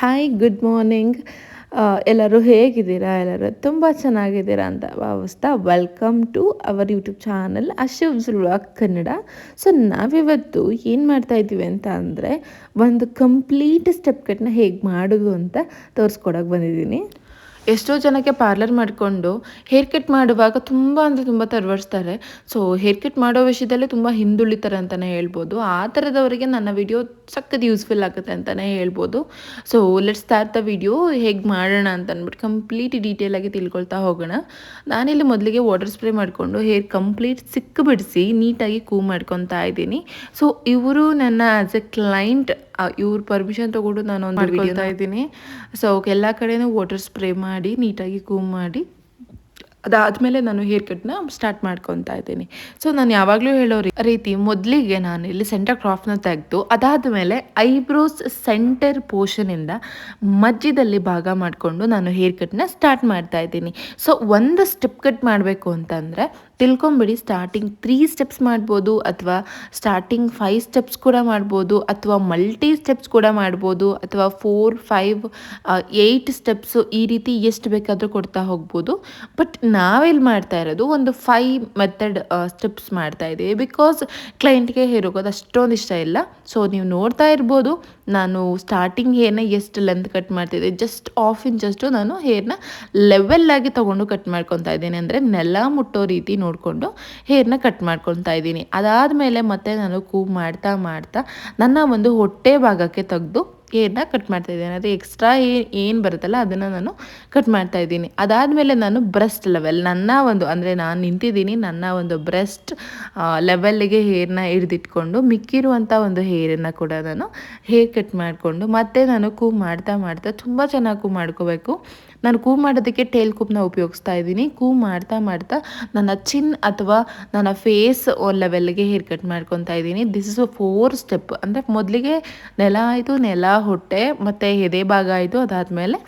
Hi good morning ಎಲ್ಲರೂ ಹೇಗಿದ್ದೀರಾ? ಎಲ್ಲರೂ ತುಂಬ ಚೆನ್ನಾಗಿದ್ದೀರಾ ಅಂತ ಭಾವಿಸ್ತಾ welcome to our YouTube channel ಅಶುಭ್ಸ್ vlog Kannada so ನಾವಿವತ್ತು ಏನು ಮಾಡ್ತಾ ಇದ್ದೀವಿ ಅಂತ ಅಂದರೆ, ಒಂದು ಕಂಪ್ಲೀಟ್ ಸ್ಟೆಪ್ ಕಟ್ನ ಹೇಗೆ ಮಾಡೋದು ಅಂತ ತೋರಿಸ್ಕೊಡೋಕೆ ಬಂದಿದ್ದೀನಿ. ಎಷ್ಟೋ ಜನಕ್ಕೆ ಪಾರ್ಲರ್ ಮಾಡಿಕೊಂಡು ಹೇರ್ ಕಟ್ ಮಾಡುವಾಗ ತುಂಬ ಅಂದರೆ ತುಂಬ ತರ್ವರ್ಸ್ತಾರೆ ಸೊ ಹೇರ್ ಕಟ್ ಮಾಡೋ ವಿಷಯದಲ್ಲೇ ತುಂಬ ಹಿಂದುಳಿತಾರೆ ಅಂತಲೇ ಹೇಳ್ಬೋದು. ಆ ಥರದವರಿಗೆ ನನ್ನ ವಿಡಿಯೋ ಸಖತ್ ಯೂಸ್ಫುಲ್ ಆಗುತ್ತೆ ಅಂತಲೇ ಹೇಳ್ಬೋದು. So let's start the video ಹೇಗೆ ಮಾಡೋಣ ಅಂತ ಅಂದ್ಬಿಟ್ಟು ಕಂಪ್ಲೀಟ್ ಡೀಟೇಲಾಗಿ ತಿಳ್ಕೊಳ್ತಾ ಹೋಗೋಣ. ನಾನಿಲ್ಲಿ ಮೊದಲಿಗೆ ವಾಟರ್ ಸ್ಪ್ರೇ ಮಾಡಿಕೊಂಡು ಹೇರ್ ಕಂಪ್ಲೀಟ್ ಸಿಕ್ಕ ಬಿಡಿಸಿ ನೀಟಾಗಿ ಕೂ ಮಾಡ್ಕೊತಾ ಇದ್ದೀನಿ. ಸೊ ಇವರು ನನ್ನ ಆ್ಯಸ್ ಎ ಕ್ಲೈಂಟ್ ಇವ್ರ ಪರ್ಮಿಷನ್ ತಗೊಂಡು ನಾನು ಒಂದು ಮಾಡ್ಕೊಳ್ತಾ ಇದ್ದೀನಿ. ಸೊ ಎಲ್ಲ ಕಡೆನೂ ವಾಟರ್ ಸ್ಪ್ರೇ ಮಾಡಿ ನೀಟಾಗಿ ಕೂಮ್ ಮಾಡಿ ಅದಾದಮೇಲೆ ನಾನು ಹೇರ್ ಕಟ್ನ ಸ್ಟಾರ್ಟ್ ಮಾಡ್ಕೊತಾ ಇದ್ದೀನಿ. ಸೊ ನಾನು ಯಾವಾಗಲೂ ಹೇಳೋ ರೀತಿ ಮೊದಲಿಗೆ ನಾನು ಇಲ್ಲಿ ಸೆಂಟರ್ ಕ್ರಾಫ್ನ ತೆಗೆದು ಅದಾದಮೇಲೆ ಐಬ್ರೋಸ್ ಸೆಂಟರ್ ಪೋರ್ಷನಿಂದ ಮಧ್ಯದಲ್ಲಿ ಭಾಗ ಮಾಡಿಕೊಂಡು ನಾನು ಹೇರ್ ಕಟ್ನ ಸ್ಟಾರ್ಟ್ ಮಾಡ್ತಾ ಇದ್ದೀನಿ. ಸೊ ಒಂದು ಸ್ಟೆಪ್ ಕಟ್ ಮಾಡಬೇಕು ಅಂತಂದರೆ ತಿಳ್ಕೊಂಬಿಡಿ ಸ್ಟಾರ್ಟಿಂಗ್ ತ್ರೀ ಸ್ಟೆಪ್ಸ್ ಮಾಡ್ಬೋದು ಅಥವಾ ಸ್ಟಾರ್ಟಿಂಗ್ ಫೈವ್ ಸ್ಟೆಪ್ಸ್ ಕೂಡ ಮಾಡ್ಬೋದು ಅಥವಾ ಮಲ್ಟಿ ಸ್ಟೆಪ್ಸ್ ಕೂಡ ಮಾಡ್ಬೋದು ಅಥವಾ ಫೋರ್ ಫೈವ್ ಏಯ್ಟ್ ಸ್ಟೆಪ್ಸು ಈ ರೀತಿ ಎಷ್ಟು ಬೇಕಾದರೂ ಕೊಡ್ತಾ ಹೋಗ್ಬೋದು. ಬಟ್ ನಾವೆಲ್ಲಿ ಮಾಡ್ತಾ ಇರೋದು ಒಂದು ಫೈವ್ ಮೆಥಡ್ ಸ್ಟೆಪ್ಸ್ ಮಾಡ್ತಾ ಇದ್ದೀವಿ. ಬಿಕಾಸ್ ಕ್ಲೈಂಟ್ಗೆ ಹೇರೋಗೋದು ಅಷ್ಟೊಂದು ಇಷ್ಟ ಇಲ್ಲ. ಸೊ ನೀವು ನೋಡ್ತಾ ಇರ್ಬೋದು, ನಾನು ಸ್ಟಾರ್ಟಿಂಗ್ ಹೇರ್ನ ಎಷ್ಟು ಲೆಂತ್ ಕಟ್ ಮಾಡ್ತಿದ್ದೆ. ಜಸ್ಟ್ ಆಫ್ ಇಂಚಷ್ಟು ನಾನು ಹೇರ್ನ ಲೆವೆಲ್ಲಾಗಿ ತೊಗೊಂಡು ಕಟ್ ಮಾಡ್ಕೊತಾ ಇದ್ದೀನಿ. ಅಂದರೆ ನೆಲ ಮುಟ್ಟೋ ರೀತಿ ನೋಡಿಕೊಂಡು ಹೇರ್ನ ಕಟ್ ಮಾಡ್ಕೊತಾ ಇದ್ದೀನಿ. ಅದಾದಮೇಲೆ ಮತ್ತೆ ನಾನು ಕೂವ್ ಮಾಡ್ತಾ ಮಾಡ್ತಾ ನನ್ನ ಒಂದು ಹೊಟ್ಟೆ ಭಾಗಕ್ಕೆ ತೆಗೆದು ಹೇರ್ನ ಕಟ್ ಮಾಡ್ತಾ ಇದ್ದೀನಿ. ಅಂದರೆ ಎಕ್ಸ್ಟ್ರಾ ಏನು ಬರುತ್ತಲ್ಲ ಅದನ್ನು ನಾನು ಕಟ್ ಮಾಡ್ತಾ ಇದ್ದೀನಿ. ಅದಾದಮೇಲೆ ನಾನು ಬ್ರೆಸ್ಟ್ ಲೆವೆಲ್ ನನ್ನ ಒಂದು ಅಂದರೆ ನಾನು ನಿಂತಿದ್ದೀನಿ, ನನ್ನ ಒಂದು ಬ್ರೆಸ್ಟ್ ಲೆವೆಲ್ಗೆ ಹೇರ್ನ ಹಿಡಿದಿಟ್ಕೊಂಡು ಮಿಕ್ಕಿರುವಂಥ ಒಂದು ಹೇರನ್ನು ಕೂಡ ನಾನು ಹೇರ್ ಕಟ್ ಮಾಡಿಕೊಂಡು ಮತ್ತೆ ನಾನು ಕೂ ಮಾಡ್ತಾ ಮಾಡ್ತಾ ತುಂಬ ಚೆನ್ನಾಗಿ ಕೂ ಮಾಡ್ಕೋಬೇಕು. ನಾನು ಕೂ ಮಾಡೋದಕ್ಕೆ ಟೇಲ್ ಕೂಪ್ನ ಉಪಯೋಗಿಸ್ತಾ ಇದ್ದೀನಿ. ಕೂ ಮಾಡ್ತಾ ಮಾಡ್ತಾ ನನ್ನ ಚಿನ್ ಅಥವಾ ನನ್ನ ಫೇಸ್ ಲೆವೆಲ್ಗೆ ಹೇರ್ ಕಟ್ ಮಾಡ್ಕೊತಾ ಇದ್ದೀನಿ. This is a four step ಅಂದರೆ ಮೊದಲಿಗೆ ನೆಲ ಆಯಿತು, ನೆಲ, ಹೊಟ್ಟೆ, ಮತ್ತು ಎದೆ ಭಾಗ ಆಯಿತು. ಅದಾದಮೇಲೆ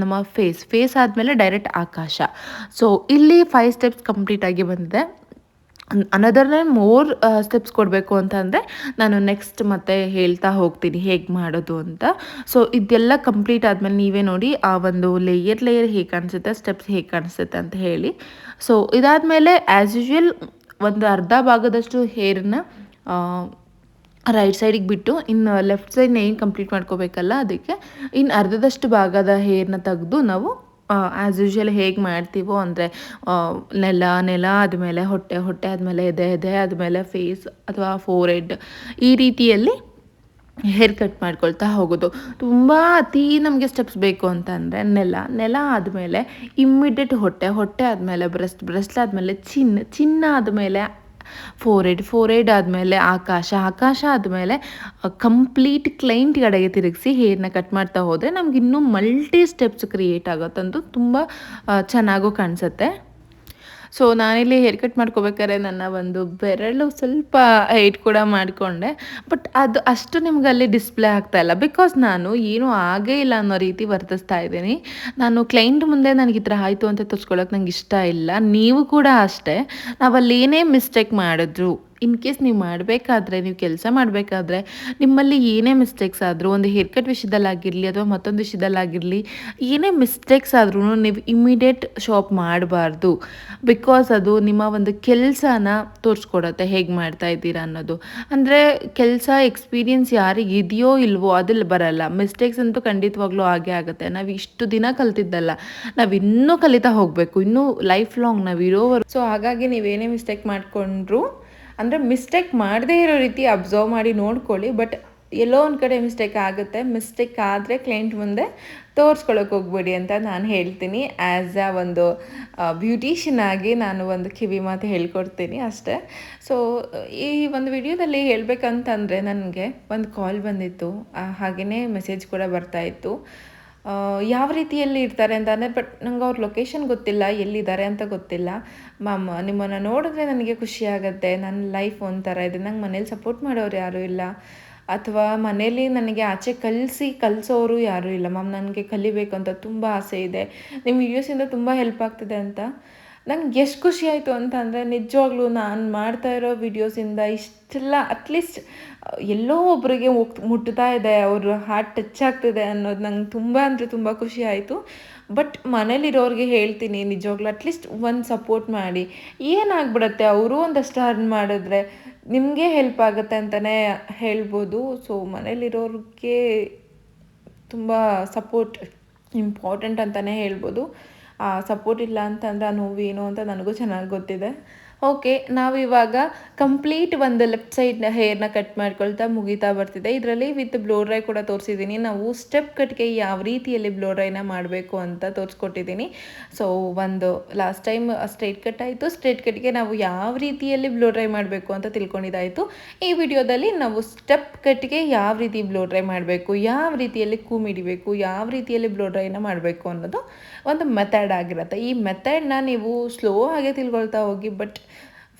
ನಮ್ಮ ಫೇಸ್ ಫೇಸ್ ಆದಮೇಲೆ ಡೈರೆಕ್ಟ್ ಆಕಾಶ. ಸೊ ಇಲ್ಲಿ ಫೈವ್ ಸ್ಟೆಪ್ಸ್ ಕಂಪ್ಲೀಟಾಗಿ ಬಂದಿದೆ. ಅನದರ್ ಮೋರ್ ಸ್ಟೆಪ್ಸ್ ಕೊಡಬೇಕು ಅಂತಂದರೆ ನಾನು ನೆಕ್ಸ್ಟ್ ಮತ್ತೆ ಹೇಳ್ತಾ ಹೋಗ್ತೀನಿ ಹೇಗೆ ಮಾಡೋದು ಅಂತ. ಸೊ ಇದೆಲ್ಲ ಕಂಪ್ಲೀಟ್ ಆದಮೇಲೆ ನೀವೇ ನೋಡಿ ಆ ಒಂದು ಲೇಯರ್ ಲೇಯರ್ ಹೇಗೆ ಕಾಣಿಸುತ್ತೆ ಸ್ಟೆಪ್ಸ್ ಹೇಗೆ ಕಾಣಿಸುತ್ತೆ ಅಂತ ಹೇಳಿ. ಸೊ ಇದಾದಮೇಲೆ ಆ್ಯಸ್ ಯೂಶ್ವಲ್ ಒಂದು ಅರ್ಧ ಭಾಗದಷ್ಟು ಹೇರನ್ನ ರೈಟ್ ಸೈಡಿಗೆ ಬಿಟ್ಟು ಇನ್ನು ಲೆಫ್ಟ್ ಸೈಡ್ನ ಏನು ಕಂಪ್ಲೀಟ್ ಮಾಡ್ಕೋಬೇಕಲ್ಲ ಅದಕ್ಕೆ. ಇನ್ನು ಅರ್ಧದಷ್ಟು ಭಾಗದ ಹೇರನ್ನ ತೆಗೆದು ನಾವು ಆ್ಯಸ್ ಯೂಶ್ವಲ್ ಹೇಗೆ ಮಾಡ್ತೀವೋ ಅಂದರೆ ನೆಲ ನೆಲ ಆದಮೇಲೆ ಹೊಟ್ಟೆ ಹೊಟ್ಟೆ ಆದಮೇಲೆ ಎದೆ ಎದೆ ಆದಮೇಲೆ ಫೇಸ್ ಅಥವಾ ಫೋರ್ ಹೆಡ್ ಈ ರೀತಿಯಲ್ಲಿ ಹೇರ್ ಕಟ್ ಮಾಡ್ಕೊಳ್ತಾ ಹೋಗೋದು. ತುಂಬ ಅತಿ ನಮಗೆ ಸ್ಟೆಪ್ಸ್ ಬೇಕು ಅಂತಂದರೆ ನೆಲ ನೆಲ ಆದಮೇಲೆ ಇಮ್ಮಿಡಿಯೇಟ್ ಹೊಟ್ಟೆ ಹೊಟ್ಟೆ ಆದಮೇಲೆ ಬ್ರೆಸ್ಟ್ ಬ್ರೆಸ್ಟ್ ಆದಮೇಲೆ ಚಿನ್ನ ಚಿನ್ನ ಆದಮೇಲೆ ಫೋರ್ ಏಡ್ ಫೋರ್ ಏಡ್ ಆದಮೇಲೆ ಆಕಾಶ ಆಕಾಶ ಆದಮೇಲೆ ಕಂಪ್ಲೀಟ್ ಕ್ಲೈಂಟ್ ಕಡೆಗೆ ತಿರುಗಿಸಿ ಹೇರ್ನ ಕಟ್ ಮಾಡ್ತಾ ಹೋದರೆ ನಮ್ಗೆ ಇನ್ನೂ ಮಲ್ಟಿ ಸ್ಟೆಪ್ಸ್ ಕ್ರಿಯೇಟ್ ಆಗುತ್ತಂತೂ ತುಂಬ ಚೆನ್ನಾಗೂ ಕಾಣಿಸುತ್ತೆ. ಸೊ ನಾನಿಲ್ಲಿ ಹೇರ್ ಕಟ್ ಮಾಡ್ಕೋಬೇಕಾದ್ರೆ ನನ್ನ ಒಂದು ಬೆರಳು ಸ್ವಲ್ಪ ಹೈಟ್ ಕೂಡ ಮಾಡಿಕೊಂಡೆ. ಬಟ್ ಅದು ಅಷ್ಟು ನಿಮ್ಗೆ ಅಲ್ಲಿ ಡಿಸ್ಪ್ಲೇ ಆಗ್ತಾ ಇಲ್ಲ. ಬಿಕಾಸ್ ನಾನು ಏನೂ ಆಗೇ ಇಲ್ಲ ಅನ್ನೋ ರೀತಿ ವರ್ತಿಸ್ತಾ ಇದ್ದೀನಿ. ನಾನು ಕ್ಲೈಂಟ್ ಮುಂದೆ ನನಗೆ ಈ ಥರ ಆಯಿತು ಅಂತ ತೋರಿಸ್ಕೊಳ್ಳೋಕೆ ನಂಗೆ ಇಷ್ಟ ಇಲ್ಲ. ನೀವು ಕೂಡ ಅಷ್ಟೇ. ನಾವಲ್ಲಿ ಏನೇ ಮಿಸ್ಟೇಕ್ ಮಾಡಿದ್ರು ಇನ್ ಕೇಸ್ ನೀವು ಮಾಡಬೇಕಾದ್ರೆ, ನೀವು ಕೆಲಸ ಮಾಡಬೇಕಾದ್ರೆ, ನಿಮ್ಮಲ್ಲಿ ಏನೇ ಮಿಸ್ಟೇಕ್ಸ್ ಆದರೂ, ಒಂದು ಹೇರ್ ಕಟ್ ವಿಷಯದಲ್ಲಾಗಿರಲಿ ಅಥವಾ ಮತ್ತೊಂದು ವಿಷಯದಲ್ಲಾಗಿರಲಿ, ಏನೇ ಮಿಸ್ಟೇಕ್ಸ್ ಆದ್ರೂ ನೀವು ಇಮಿಡಿಯೇಟ್ ಶಾಪ್ ಮಾಡಬಾರ್ದು. ಬಿಕಾಸ್ ಅದು ನಿಮ್ಮ ಒಂದು ಕೆಲಸನ ತೋರಿಸ್ಕೊಡತ್ತೆ, ಹೇಗೆ ಮಾಡ್ತಾ ಇದ್ದೀರಾ ಅನ್ನೋದು. ಅಂದರೆ ಕೆಲಸ ಎಕ್ಸ್ಪೀರಿಯನ್ಸ್ ಯಾರಿಗೆ ಇದೆಯೋ ಇಲ್ವೋ ಅದಲ್ಲಿ ಬರಲ್ಲ. ಮಿಸ್ಟೇಕ್ಸ್ ಅಂತೂ ಖಂಡಿತವಾಗ್ಲೂ ಹಾಗೆ ಆಗುತ್ತೆ. ನಾವು ಇಷ್ಟು ದಿನ ಕಲ್ತಿದ್ದಲ್ಲ, ನಾವು ಇನ್ನೂ ಕಲಿತಾ ಹೋಗಬೇಕು. ಇನ್ನೂ ಲೈಫ್ ಲಾಂಗ್ ನಾವು ಇರೋವರು ಸೊ ಹಾಗಾಗಿ ನೀವೇನೇ ಮಿಸ್ಟೇಕ್ ಮಾಡಿಕೊಂಡ್ರು ಅಂದರೆ ಮಿಸ್ಟೇಕ್ ಮಾಡದೇ ಇರೋ ರೀತಿ ಅಬ್ಸರ್ವ್ ಮಾಡಿ ನೋಡ್ಕೊಳ್ಳಿ ಬಟ್ ಎಲ್ಲೋ ಒಂದು ಕಡೆ ಮಿಸ್ಟೇಕ್ ಆಗುತ್ತೆ ಮಿಸ್ಟೇಕ್ ಆದರೆ ಕ್ಲೈಂಟ್ ಮುಂದೆ ತೋರಿಸ್ಕೊಳಕ್ಕೆ ಹೋಗ್ಬೇಡಿ ಅಂತ ನಾನು ಹೇಳ್ತೀನಿ. ಆ್ಯಸ್ ಅ ಒಂದು ಬ್ಯೂಟಿಷಿಯನ್ ಆಗಿ ನಾನು ಒಂದು ಕಿವಿ ಮಾತು ಹೇಳ್ಕೊಡ್ತೀನಿ ಅಷ್ಟೇ. ಸೊ ಈ ಒಂದು ವಿಡಿಯೋದಲ್ಲಿ ಹೇಳಬೇಕಂತಂದರೆ ನನಗೆ ಒಂದು ಕಾಲ್ ಬಂದಿತ್ತು. ಹಾಗೆಯೇ ಮೆಸೇಜ್ ಕೂಡ ಬರ್ತಾಯಿತ್ತು ಯಾವ ರೀತಿಯಲ್ಲಿ ಇರ್ತಾರೆ ಅಂತ ಅಂದರೆ ಬಟ್ ನಂಗೆ ಅವ್ರ ಲೊಕೇಶನ್ ಗೊತ್ತಿಲ್ಲ, ಎಲ್ಲಿದ್ದಾರೆ ಅಂತ ಗೊತ್ತಿಲ್ಲ. ಮ್ಯಾಮ್, ನಿಮ್ಮನ್ನು ನೋಡಿದ್ರೆ ನನಗೆ ಖುಷಿ ಆಗುತ್ತೆ, ನನ್ನ ಲೈಫ್ ಒಂಥರ ಇದೆ, ನಂಗೆ ಮನೇಲಿ ಸಪೋರ್ಟ್ ಮಾಡೋರು ಯಾರೂ ಇಲ್ಲ. ಅಥವಾ ಮನೇಲಿ ನನಗೆ ಆಚೆ ಕಲಿಸಿ ಕಲಿಸೋರು ಯಾರೂ ಇಲ್ಲ. ಮ್ಯಾಮ್, ನನಗೆ ಕಲಿಬೇಕು ಅಂತ ತುಂಬ ಆಸೆ ಇದೆ. ನಿಮ್ಮ ವೀಡಿಯೋಸಿಂದ ತುಂಬ ಹೆಲ್ಪ್ ಆಗ್ತಿದೆ ಅಂತ? ನಂಗೆ ಎಷ್ಟು ಖುಷಿ ಆಯಿತು ಅಂತಂದರೆ ನಿಜವಾಗ್ಲೂ ನಾನು ಮಾಡ್ತಾ ಇರೋ ವಿಡಿಯೋಸಿಂದ ಇಷ್ಟೆಲ್ಲ ಅಟ್ಲೀಸ್ಟ್ ಎಲ್ಲೋ ಒಬ್ಬರಿಗೆ ಮುಟ್ತಾ ಇದೆ, ಅವ್ರ ಹಾರ್ಟ್ ಟಚ್ ಆಗ್ತಿದೆ ಅನ್ನೋದು ನಂಗೆ ತುಂಬ ಅಂದರೆ ತುಂಬ ಖುಷಿ ಆಯಿತು. ಬಟ್ ಮನೇಲಿರೋರಿಗೆ ಹೇಳ್ತೀನಿ, ನಿಜವಾಗ್ಲೂ ಅಟ್ಲೀಸ್ಟ್ ಒಂದು ಸಪೋರ್ಟ್ ಮಾಡಿ. ಏನಾಗ್ಬಿಡತ್ತೆ, ಅವರು ಒಂದಷ್ಟು ಅರ್ನ್ ಮಾಡಿದ್ರೆ ನಿಮಗೆ ಹೆಲ್ಪ್ ಆಗುತ್ತೆ ಅಂತಲೇ ಹೇಳ್ಬೋದು. ಸೊ ಮನೇಲಿರೋರಿಗೆ ತುಂಬ ಸಪೋರ್ಟ್ ಇಂಪಾರ್ಟೆಂಟ್ ಅಂತಲೇ ಹೇಳ್ಬೋದು. ಸಪೋರ್ಟ್ ಇಲ್ಲ ಅಂತಂದ್ರೆ ಆ ನೋವು ಏನು ಅಂತ ನನಗೂ ಚೆನ್ನಾಗಿ ಗೊತ್ತಿದೆ. ಓಕೆ ನಾವಿವಾಗ ಕಂಪ್ಲೀಟ್ ಒಂದು ಲೆಫ್ಟ್ ಸೈಡ್ನ ಹೇರ್ನ ಕಟ್ ಮಾಡ್ಕೊಳ್ತಾ ಮುಗಿತಾ ಬರ್ತಿದೆ. ಇದರಲ್ಲಿ ವಿತ್ ಬ್ಲೋ ಡ್ರೈ ಕೂಡ ತೋರಿಸಿದ್ದೀನಿ ನಾವು ಸ್ಟೆಪ್ ಕಟ್ಗೆ ಯಾವ ರೀತಿಯಲ್ಲಿ ಬ್ಲೋ ಡ್ರೈನ ಮಾಡಬೇಕು ಅಂತ ತೋರಿಸ್ಕೊಟ್ಟಿದ್ದೀನಿ ಸೊ ಒಂದು ಲಾಸ್ಟ್ ಟೈಮ್ ಸ್ಟ್ರೇಟ್ ಕಟ್ ಆಯಿತು. ಸ್ಟ್ರೇಟ್ ಕಟ್ಗೆ ನಾವು ಯಾವ ರೀತಿಯಲ್ಲಿ ಬ್ಲೋ ಡ್ರೈ ಮಾಡಬೇಕು ಅಂತ ತಿಳ್ಕೊಂಡಿದ್ದಾಯಿತು. ಈ ವಿಡಿಯೋದಲ್ಲಿ ನಾವು ಸ್ಟೆಪ್ ಕಟ್ಗೆ ಯಾವ ರೀತಿ ಬ್ಲೋ ಡ್ರೈ ಮಾಡಬೇಕು, ಯಾವ ರೀತಿಯಲ್ಲಿ ಕೂಮಿಡಿಬೇಕು, ಯಾವ ರೀತಿಯಲ್ಲಿ ಬ್ಲೋ ಡ್ರೈನ ಮಾಡಬೇಕು ಅನ್ನೋದು ಒಂದು ಮೆಥಡ್ ಆಗಿರುತ್ತೆ. ಈ ಮೆಥಡ್ನ ನೀವು ಸ್ಲೋ ಆಗಿ ತಿಳ್ಕೊಳ್ತಾ ಹೋಗಿ ಬಟ್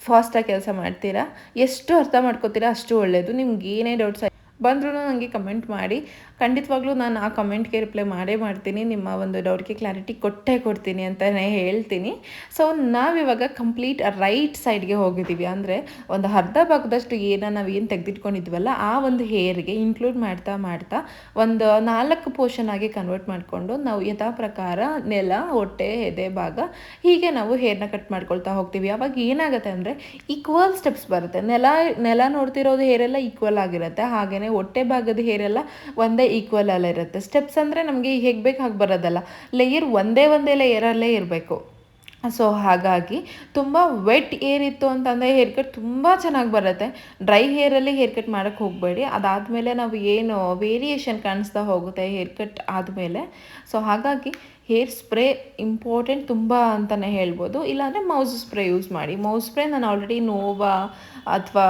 ಫಾಸ್ಟಾಗಿ ಕೆಲಸ ಮಾಡ್ತೀರಾ? ಎಷ್ಟು ಅರ್ಥ ಮಾಡ್ಕೋತೀರಾ ಅಷ್ಟು ಒಳ್ಳೆಯದು ನಿಮ್ಗೆ ಏನೇ ಡೌಟ್ಸ್ ಬಂದ್ರೂ ನನಗೆ ಕಮೆಂಟ್ ಮಾಡಿ. ಖಂಡಿತವಾಗ್ಲೂ ನಾನು ಆ ಕಮೆಂಟ್ಗೆ ರಿಪ್ಲೈ ಮಾಡೇ ಮಾಡ್ತೀನಿ. ನಿಮ್ಮ ಒಂದು ಡೌಟ್ಗೆ ಕ್ಲಾರಿಟಿ ಕೊಟ್ಟೇ ಕೊಡ್ತೀನಿ ಅಂತಲೇ ಹೇಳ್ತೀನಿ. ಸೊ ನಾವಿವಾಗ ಕಂಪ್ಲೀಟ್ ರೈಟ್ ಸೈಡ್ಗೆ ಹೋಗಿದ್ದೀವಿ. ಅಂದರೆ ಒಂದು ಅರ್ಧ ಭಾಗದಷ್ಟು ಏನ ನಾವು ಏನು ತೆಗೆದಿಟ್ಕೊಂಡಿದ್ವಲ್ಲ, ಆ ಒಂದು ಹೇರ್ಗೆ ಇನ್ಕ್ಲೂಡ್ ಮಾಡ್ತಾ ಮಾಡ್ತಾ ಒಂದು ನಾಲ್ಕು ಪೋರ್ಷನ್ ಆಗಿ ಕನ್ವರ್ಟ್ ಮಾಡಿಕೊಂಡು ನಾವು ಯಥಾ ಪ್ರಕಾರ ನೆಲ, ಹೊಟ್ಟೆ, ಎದೆ ಭಾಗ ಹೀಗೆ ನಾವು ಹೇರ್ನ ಕಟ್ ಮಾಡ್ಕೊಳ್ತಾ ಹೋಗ್ತೀವಿ. ಅವಾಗ ಏನಾಗುತ್ತೆ ಅಂದರೆ ಈಕ್ವಲ್ ಸ್ಟೆಪ್ಸ್ ಬರುತ್ತೆ. ನೆಲ ನೆಲ ನೋಡ್ತಿರೋದು ಹೇರೆಲ್ಲ ಈಕ್ವಲ್ ಆಗಿರುತ್ತೆ. ಹಾಗೆಯೇ ಹೊಟ್ಟೆ ಭಾಗದ ಹೇರೆಲ್ಲ ಒಂದೇ ಈಕ್ವಲ್ ಅಲ್ಲ ಇರುತ್ತೆ. ಸ್ಟೆಪ್ಸ್ ಅಂದರೆ ನಮಗೆ ಹೇಗೆ ಬೇಕು ಹಾಗೆ ಬರೋದಲ್ಲ. ಲೇಯರ್ ಒಂದೇ ಒಂದೇ ಲೇಯರಲ್ಲೇ ಇರಬೇಕು. ಸೊ ಹಾಗಾಗಿ ತುಂಬ ವೆಟ್ ಏರ್ ಇತ್ತು ಅಂತಂದರೆ ಹೇರ್ ಕಟ್ ತುಂಬ ಚೆನ್ನಾಗಿ ಬರುತ್ತೆ. ಡ್ರೈ ಹೇರಲ್ಲಿ ಹೇರ್ ಕಟ್ ಮಾಡೋಕ್ಕೆ ಹೋಗಬೇಡಿ. ಅದಾದಮೇಲೆ ನಾವು ಏನು ವೇರಿಯೇಷನ್ ಕಾಣಿಸ್ತಾ ಹೋಗುತ್ತೆ ಹೇರ್ ಕಟ್ ಆದಮೇಲೆ. ಸೊ ಹಾಗಾಗಿ ಹೇರ್ ಸ್ಪ್ರೇ ಇಂಪಾರ್ಟೆಂಟ್ ತುಂಬ ಅಂತಲೇ ಹೇಳ್ಬೋದು. ಇಲ್ಲಾಂದರೆ ಮೌಸ್ ಸ್ಪ್ರೇ ಯೂಸ್ ಮಾಡಿ. ಮೌಸ್ ಸ್ಪ್ರೇ ನಾನು ಆಲ್ರೆಡಿ ನೋವಾ ಅಥವಾ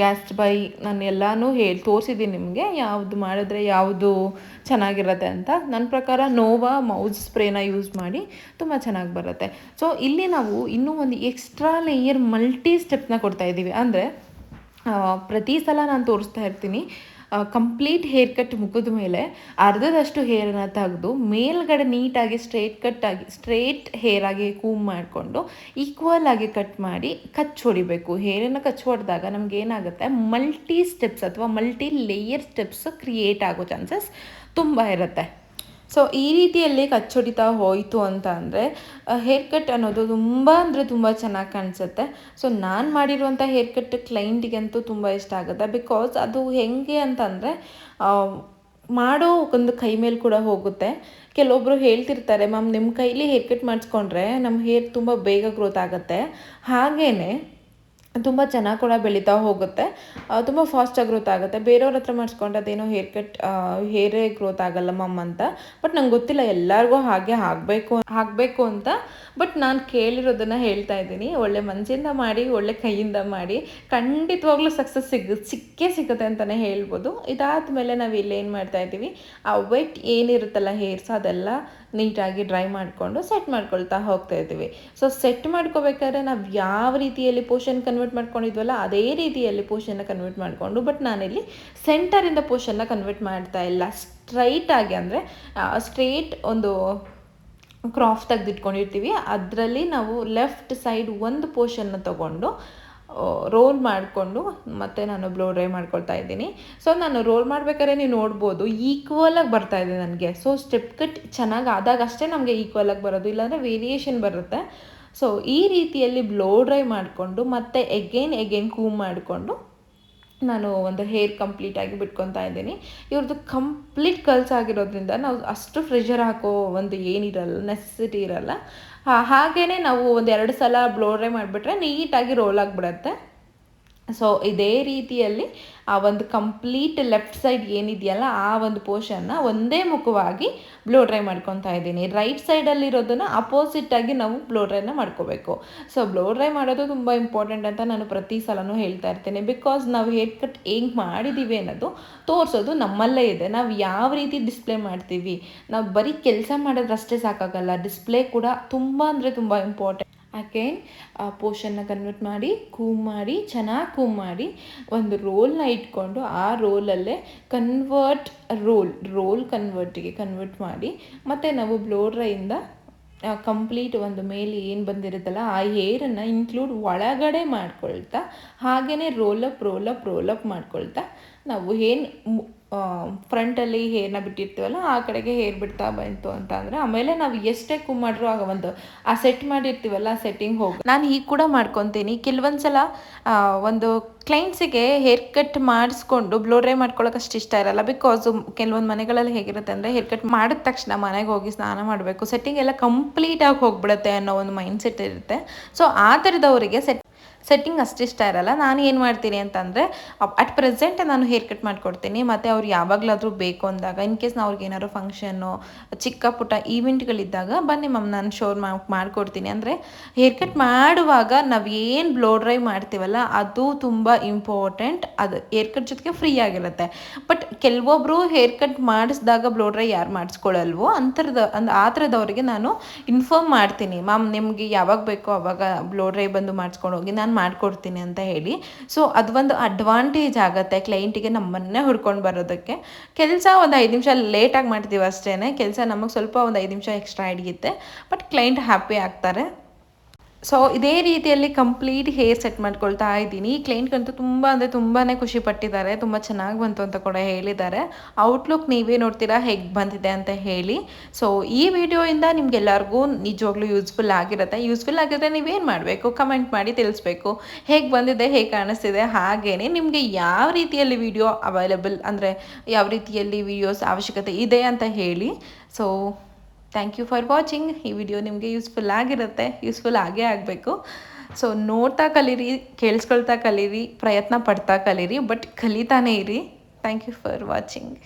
ಗ್ಯಾಸ್ ಬೈ ನಾನು ಎಲ್ಲನೂ ಹೇಳಿ ತೋರಿಸಿದ್ದೀನಿ ನಿಮಗೆ. ಯಾವುದು ಮಾಡಿದ್ರೆ ಯಾವುದು ಚೆನ್ನಾಗಿರುತ್ತೆ ಅಂತ. ನನ್ನ ಪ್ರಕಾರ ನೋವಾ ಮೌಸ್ ಸ್ಪ್ರೇನ ಯೂಸ್ ಮಾಡಿ ತುಂಬ ಚೆನ್ನಾಗಿ ಬರುತ್ತೆ. ಸೊ ಇಲ್ಲಿ ನಾವು ಇನ್ನೂ ಒಂದು ಎಕ್ಸ್ಟ್ರಾ ಲೇಯರ್ ಮಲ್ಟಿ ಸ್ಟೆಪ್ನ ಕೊಡ್ತಾ ಇದ್ದೀವಿ. ಅಂದರೆ ಪ್ರತಿ ಸಲ ನಾನು ತೋರಿಸ್ತಾ ಇರ್ತೀನಿ. ಕಂಪ್ಲೀಟ್ ಹೇರ್ ಕಟ್ ಮುಗಿದ ಮೇಲೆ ಅರ್ಧದಷ್ಟು ಹೇರನ್ನು ತೆಗೆದು ಮೇಲ್ಗಡೆ ನೀಟಾಗಿ ಸ್ಟ್ರೇಟ್ ಕಟ್ ಆಗಿ ಸ್ಟ್ರೇಟ್ ಆಗಿ ಕೂಮ್ ಮಾಡಿಕೊಂಡು ಈಕ್ವಲ್ ಆಗಿ ಕಟ್ ಮಾಡಿ ಕಚ್ ಹೊಡಿಬೇಕು. ಹೇರನ್ನು ಕಚ್ ಹೊಡೆದಾಗ ನಮ್ಗೆ ಏನಾಗುತ್ತೆ? ಮಲ್ಟಿ ಸ್ಟೆಪ್ಸ್ ಅಥವಾ ಮಲ್ಟಿ ಲೇಯರ್ ಸ್ಟೆಪ್ಸ್ ಕ್ರಿಯೇಟ್ ಆಗೋ ಚಾನ್ಸಸ್ ತುಂಬ ಇರುತ್ತೆ. ಸೊ ಈ ರೀತಿಯಲ್ಲಿ ಕಚ್ಚೊಡಿತಾ ಹೋಯಿತು ಅಂತ ಅಂದರೆ ಹೇರ್ ಕಟ್ ಅನ್ನೋದು ತುಂಬ ಅಂದರೆ ತುಂಬ ಚೆನ್ನಾಗಿ ಕಾಣಿಸುತ್ತೆ. ಸೊ ನಾನು ಮಾಡಿರುವಂಥ ಹೇರ್ ಕಟ್ ಕ್ಲೈಂಟಿಗಂತೂ ತುಂಬ ಇಷ್ಟ ಆಗುತ್ತೆ. ಬಿಕಾಸ್ ಅದು ಹೆಂಗೆ ಅಂತಂದರೆ ಮಾಡೋ ಒಂದು ಕೈ ಮೇಲೆ ಕೂಡ ಹೋಗುತ್ತೆ. ಕೆಲವೊಬ್ಬರು ಹೇಳ್ತಿರ್ತಾರೆ, ಮ್ಯಾಮ್ ನಿಮ್ಮ ಕೈಲಿ ಹೇರ್ ಕಟ್ ಮಾಡಿಸ್ಕೊಂಡ್ರೆ ನಮ್ಮ ಹೇರ್ ತುಂಬ ಬೇಗ ಗ್ರೋತ್ ಆಗುತ್ತೆ. ಹಾಗೆಯೇ ತುಂಬ ಚೆನ್ನಾಗಿ ಕೂಡ ಬೆಳೀತಾ ಹೋಗುತ್ತೆ. ತುಂಬ ಫಾಸ್ಟಾಗಿ ಗ್ರೋತ್ ಆಗುತ್ತೆ. ಬೇರೆಯವ್ರ ಹತ್ರ ಮಾಡಿಸ್ಕೊಂಡು ಅದೇನೋ ಹೇರ್ ಕಟ್ ಹೇರೇ ಗ್ರೋತ್ ಆಗಲ್ಲ ಮಮ್ಮ ಅಂತ. ಬಟ್ ನಂಗೆ ಗೊತ್ತಿಲ್ಲ, ಎಲ್ಲರಿಗೂ ಹಾಗೆ ಆಗಬೇಕು ಆಗಬೇಕು ಅಂತ. ಬಟ್ ನಾನು ಕೇಳಿರೋದನ್ನು ಹೇಳ್ತಾ ಇದ್ದೀನಿ. ಒಳ್ಳೆ ಮನಸ್ಸಿಂದ ಮಾಡಿ, ಒಳ್ಳೆ ಕೈಯಿಂದ ಮಾಡಿ. ಖಂಡಿತವಾಗ್ಲೂ ಸಕ್ಸಸ್ ಸಿಗ, ಸಿಕ್ಕೇ ಸಿಗುತ್ತೆ ಅಂತಲೇ ಹೇಳ್ಬೋದು. ಇದಾದ ಮೇಲೆ ನಾವು ಇಲ್ಲಿ ಏನು ಮಾಡ್ತಾ ಇದ್ದೀವಿ? ಆ ವೆಟ್ ಏನಿರುತ್ತಲ್ಲ ಹೇರ್ಸ್ ಅದೆಲ್ಲ ನೀಟಾಗಿ ಡ್ರೈ ಮಾಡಿಕೊಂಡು ಸೆಟ್ ಮಾಡ್ಕೊಳ್ತಾ ಹೋಗ್ತಾ ಇದ್ದೀವಿ. ಸೊ ಸೆಟ್ ಮಾಡ್ಕೋಬೇಕಾದ್ರೆ ನಾವು ಯಾವ ರೀತಿಯಲ್ಲಿ ಪೋಷನ್ ಕನ್ವರ್ಟ್ ಮಾಡ್ಕೊಂಡಿದ್ವಲ್ಲ, ಅದೇ ರೀತಿಯಲ್ಲಿ ಪೋಷನ್ನ ಕನ್ವರ್ಟ್ ಮಾಡಿಕೊಂಡು ಬಟ್ ನಾನಿಲ್ಲಿ ಸೆಂಟರಿಂದ ಪೋಷನ್ನ ಕನ್ವರ್ಟ್ ಮಾಡ್ತಾ ಇಲ್ಲ. ಸ್ಟ್ರೈಟಾಗಿ ಅಂದರೆ ಸ್ಟ್ರೇಟ್ ಒಂದು ಕ್ರಾಫ್ ತೆಗೆದಿಟ್ಕೊಂಡಿರ್ತೀವಿ. ಅದರಲ್ಲಿ ನಾವು ಲೆಫ್ಟ್ ಸೈಡ್ ಒಂದು ಪೋರ್ಷನ್ನ ತೊಗೊಂಡು ರೋಲ್ ಮಾಡಿಕೊಂಡು ಮತ್ತೆ ನಾನು ಬ್ಲೋ ಡ್ರೈ ಮಾಡ್ಕೊಳ್ತಾ ಇದ್ದೀನಿ. ಸೊ ನಾನು ರೋಲ್ ಮಾಡ್ಬೇಕಾದ್ರೆ ನೀವು ನೋಡ್ಬೋದು ಈಕ್ವಲಾಗಿ ಬರ್ತಾ ಇದೆ ನನಗೆ. ಸೊ ಸ್ಟೆಪ್ ಕಟ್ ಚೆನ್ನಾಗಿ ಆದಾಗ ಅಷ್ಟೇ ನಮಗೆ ಈಕ್ವಲಾಗಿ ಬರೋದು, ಇಲ್ಲಾಂದರೆ ವೇರಿಯೇಷನ್ ಬರುತ್ತೆ. ಸೊ ಈ ರೀತಿಯಲ್ಲಿ ಬ್ಲೋ ಡ್ರೈ ಮಾಡಿಕೊಂಡು ಮತ್ತೆ ಎಗೇನ್ ಎಗೇನ್ ಕೂಮ್ ಮಾಡಿಕೊಂಡು ನಾನು ಒಂದು ಹೇರ್ ಕಂಪ್ಲೀಟಾಗಿ ಬಿಟ್ಕೊತಾ ಇದ್ದೀನಿ. ಇವ್ರದ್ದು ಕಂಪ್ಲೀಟ್ ಕಲ್ಸ್ ಆಗಿರೋದ್ರಿಂದ ನಾವು ಅಷ್ಟು ಫ್ರೆಷರ್ ಹಾಕೋ ಒಂದು ಏನಿರಲ್ಲ ನೆಸೆಸಿಟಿ ಇರಲ್ಲ. ಹಾಗೇ ನಾವು ಒಂದು ಎರಡು ಸಲ ಬ್ಲೋ ಡ್ರೈ ಮಾಡಿಬಿಟ್ರೆ ನೀಟಾಗಿ ರೋಲ್ ಆಗಿಬಿಡತ್ತೆ. ಸೊ ಇದೇ ರೀತಿಯಲ್ಲಿ ಆ ಒಂದು ಕಂಪ್ಲೀಟ್ ಲೆಫ್ಟ್ ಸೈಡ್ ಏನಿದೆಯಲ್ಲ, ಆ ಒಂದು ಪೋರ್ಷನ್ನ ಒಂದೇ ಮುಖವಾಗಿ ಬ್ಲೋ ಡ್ರೈ ಮಾಡ್ಕೊತಾ ಇದ್ದೀನಿ. ರೈಟ್ ಸೈಡಲ್ಲಿರೋದನ್ನು ಅಪೋಸಿಟ್ಟಾಗಿ ನಾವು ಬ್ಲೋ ಡ್ರೈನ ಮಾಡ್ಕೋಬೇಕು. ಸೊ ಬ್ಲೋ ಡ್ರೈ ಮಾಡೋದು ತುಂಬ ಇಂಪಾರ್ಟೆಂಟ್ ಅಂತ ನಾನು ಪ್ರತಿ ಸಲನೂ ಹೇಳ್ತಾ ಇರ್ತೇನೆ. ಬಿಕಾಸ್ ನಾವು ಹೇರ್ ಕಟ್ ಹೆಂಗೆ ಮಾಡಿದ್ದೀವಿ ಅನ್ನೋದು ತೋರಿಸೋದು ನಮ್ಮಲ್ಲೇ ಇದೆ. ನಾವು ಯಾವ ರೀತಿ ಡಿಸ್ಪ್ಲೇ ಮಾಡ್ತೀವಿ? ನಾವು ಬರೀ ಕೆಲಸ ಮಾಡೋದ್ರಷ್ಟೇ ಸಾಕಾಗಲ್ಲ. ಡಿಸ್ಪ್ಲೇ ಕೂಡ ತುಂಬ ಅಂದರೆ ತುಂಬ ಇಂಪಾರ್ಟೆಂಟ್ ಅಗೇನ್ ಆ ಪೋಷನ್ನ ಕನ್ವರ್ಟ್ ಮಾಡಿ ಕೂಮ್ ಮಾಡಿ, ಚೆನ್ನಾಗಿ ಕೂಮ್ ಮಾಡಿ, ಒಂದು ರೋಲ್ನ ಇಟ್ಕೊಂಡು ಆ ರೋಲಲ್ಲೇ ಕನ್ವರ್ಟ್ ರೋಲ್ ರೋಲ್ ಕನ್ವರ್ಟಿಗೆ ಕನ್ವರ್ಟ್ ಮಾಡಿ, ಮತ್ತು ನಾವು ಬ್ಲೋ ಡ್ರೈಯಿಂದ ಕಂಪ್ಲೀಟ್ ಒಂದು ಮೇಲೆ ಏನು ಬಂದಿರುತ್ತಲ್ಲ, ಆ ಏರನ್ನು ಇನ್ಕ್ಲೂಡ್ ಒಳಗಡೆ ಮಾಡ್ಕೊಳ್ತಾ ಹಾಗೆಯೇ ರೋಲಪ್ ರೋಲಪ್ ರೋಲಪ್ ಮಾಡ್ಕೊಳ್ತಾ, ನಾವು ಏನು ಫ್ರಂಟಲ್ಲಿ ಹೇರ್ನ ಬಿಟ್ಟಿರ್ತೀವಲ್ಲ, ಆ ಕಡೆಗೆ ಹೇರ್ ಬಿಡ್ತಾ ಬಂತು ಅಂತ ಅಂದರೆ, ಆಮೇಲೆ ನಾವು ಎಷ್ಟೇ ಕೂ ಮಾಡಿದ್ರು ಆಗ ಒಂದು, ಆ ಸೆಟ್ ಮಾಡಿರ್ತೀವಲ್ಲ, ಆ ಸೆಟ್ಟಿಂಗ್ ಹೋಗಿ ನಾನು ಈಗ ಕೂಡ ಮಾಡ್ಕೊತೀನಿ. ಕೆಲವೊಂದು ಸಲ ಒಂದು ಕ್ಲೈಂಟ್ಸಿಗೆ ಹೇರ್ ಕಟ್ ಮಾಡಿಸ್ಕೊಂಡು ಬ್ಲೋ ಡ್ರೈ ಮಾಡ್ಕೊಳ್ಳೋಕೆ ಅಷ್ಟು ಇಷ್ಟ ಇರಲ್ಲ. ಬಿಕಾಸ್ ಕೆಲವೊಂದು ಮನೆಗಳಲ್ಲಿ ಹೇಗಿರುತ್ತೆ ಅಂದರೆ ಹೇರ್ ಕಟ್ ಮಾಡಿದ ತಕ್ಷಣ ಮನೆಗೆ ಹೋಗಿ ಸ್ನಾನ ಮಾಡಬೇಕು. ಸೆಟ್ಟಿಂಗ್ ಎಲ್ಲ ಕಂಪ್ಲೀಟಾಗಿ ಹೋಗ್ಬಿಡುತ್ತೆ ಅನ್ನೋ ಒಂದು ಮೈಂಡ್ ಸೆಟ್ ಇರುತ್ತೆ. ಸೊ ಆ ಥರದವರಿಗೆ ಸೆಟ್ ಸೆಟ್ಟಿಂಗ್ ಅಷ್ಟಿಷ್ಟ ಇರಲ್ಲ. ನಾನು ಏನು ಮಾಡ್ತೀನಿ ಅಂತಂದರೆ ಅಟ್ ಪ್ರೆಸೆಂಟ್ ನಾನು ಹೇರ್ ಕಟ್ ಮಾಡಿಕೊಡ್ತೀನಿ. ಮತ್ತು ಅವ್ರು ಯಾವಾಗಲಾದರೂ ಬೇಕು ಅಂದಾಗ ಇನ್ ಕೇಸ್ ನಾವು ಅವ್ರಿಗೆ ಏನಾದ್ರು ಫಂಕ್ಷನ್ನು ಚಿಕ್ಕ ಪುಟ್ಟ ಈವೆಂಟ್ಗಳಿದ್ದಾಗ ಬನ್ನಿ ಮ್ಯಾಮ್ ನಾನು ಶೋರ್ ಮಾಡಿಕೊಡ್ತೀನಿ. ಅಂದರೆ ಹೇರ್ ಕಟ್ ಮಾಡುವಾಗ ನಾವು ಏನು ಬ್ಲೋ ಡ್ರೈ ಮಾಡ್ತೀವಲ್ಲ, ಅದು ತುಂಬ ಇಂಪಾರ್ಟೆಂಟ್ ಅದು ಹೇರ್ ಕಟ್ ಜೊತೆಗೆ ಫ್ರೀ ಆಗಿರುತ್ತೆ. ಬಟ್ ಕೆಲವೊಬ್ಬರು ಹೇರ್ ಕಟ್ ಮಾಡಿಸಿದಾಗ ಬ್ಲೋ ಡ್ರೈ ಯಾರು ಮಾಡಿಸ್ಕೊಳ್ಳಲ್ವೋ ಅಂಥರದ ಅಂದ್, ಆ ಥರದವ್ರಿಗೆ ನಾನು ಇನ್ಫಾರ್ಮ್ ಮಾಡ್ತೀನಿ. ಮ್ಯಾಮ್ ನಿಮಗೆ ಯಾವಾಗ ಬೇಕೋ ಅವಾಗ ಬ್ಲೋ ಡ್ರೈ ಬಂದು ಮಾಡಿಸ್ಕೊಂಡು ಹೋಗಿ. ನಾನು ಮಾಡಿಕೊಡ್ತೀನಿ ಅಂತ ಹೇಳಿ. ಸೊ ಅದು ಒಂದು ಅಡ್ವಾಂಟೇಜ್ ಆಗುತ್ತೆ ಕ್ಲೈಂಟಿಗೆ ನಮ್ಮನ್ನೇ ಹುಡ್ಕೊಂಡು ಬರೋದಕ್ಕೆ. ಕೆಲಸ ಒಂದು ಐದು ನಿಮಿಷ ಲೇಟಾಗಿ ಮಾಡ್ತೀವಿ ಅಷ್ಟೇ ಕೆಲಸ ನಮಗೆ ಸ್ವಲ್ಪ ಒಂದು ಐದು ನಿಮಿಷ ಎಕ್ಸ್ಟ್ರಾ ಹಿಡಿಯುತ್ತೆ. ಬಟ್ ಕ್ಲೈಂಟ್ ಹ್ಯಾಪಿ ಆಗ್ತಾರೆ. ಸೊ ಇದೇ ರೀತಿಯಲ್ಲಿ ಕಂಪ್ಲೀಟ್ ಹೇರ್ ಸೆಟ್ ಮಾಡ್ಕೊಳ್ತಾ ಇದ್ದೀನಿ. ಈ ಕ್ಲೈಂಟ್ಗಂತೂ ತುಂಬ ಅಂದರೆ ತುಂಬಾ ಖುಷಿ ಪಟ್ಟಿದ್ದಾರೆ. ತುಂಬ ಚೆನ್ನಾಗಿ ಬಂತು ಅಂತ ಕೂಡ ಹೇಳಿದ್ದಾರೆ. ಔಟ್ಲುಕ್ ನೀವೇ ನೋಡ್ತೀರಾ? ಹೇಗೆ ಬಂದಿದೆ ಅಂತ ಹೇಳಿ. ಸೊ ಈ ವಿಡಿಯೋಯಿಂದ ನಿಮ್ಗೆಲ್ಲರಿಗೂ ನಿಜವಾಗ್ಲೂ ಯೂಸ್ಫುಲ್ ಆಗಿರುತ್ತೆ. ಯೂಸ್ಫುಲ್ ಆಗಿದ್ರೆ ನೀವೇನು ಮಾಡಬೇಕು? ಕಮೆಂಟ್ ಮಾಡಿ ತಿಳಿಸ್ಬೇಕು. ಹೇಗೆ ಬಂದಿದೆ? ಹೇಗೆ ಕಾಣಿಸ್ತಿದೆ? ಹಾಗೇ ನಿಮಗೆ ಯಾವ ರೀತಿಯಲ್ಲಿ ವಿಡಿಯೋ ಅವೈಲೇಬಲ್ ಅಂದರೆ ಯಾವ ರೀತಿಯಲ್ಲಿ ವಿಡಿಯೋಸ್ ಅವಶ್ಯಕತೆ ಇದೆ ಅಂತ ಹೇಳಿ. So thank you for watching ಈ ವಿಡಿಯೋ ನಿಮಗೆ ಯೂಸ್ಫುಲ್ ಆಗಿರುತ್ತೆ. ಯೂಸ್ಫುಲ್ ಆಗೇ ಆಗಬೇಕು. ಸೊ ನೋಡ್ತಾ ಕಲೀರಿ, ಕೇಳಿಸ್ಕೊಳ್ತಾ ಕಲೀರಿ, ಪ್ರಯತ್ನ ಪಡ್ತಾ ಕಲೀರಿ ಬಟ್ ಕಲಿತಾನೇ ಇರಿ. Thank you for watching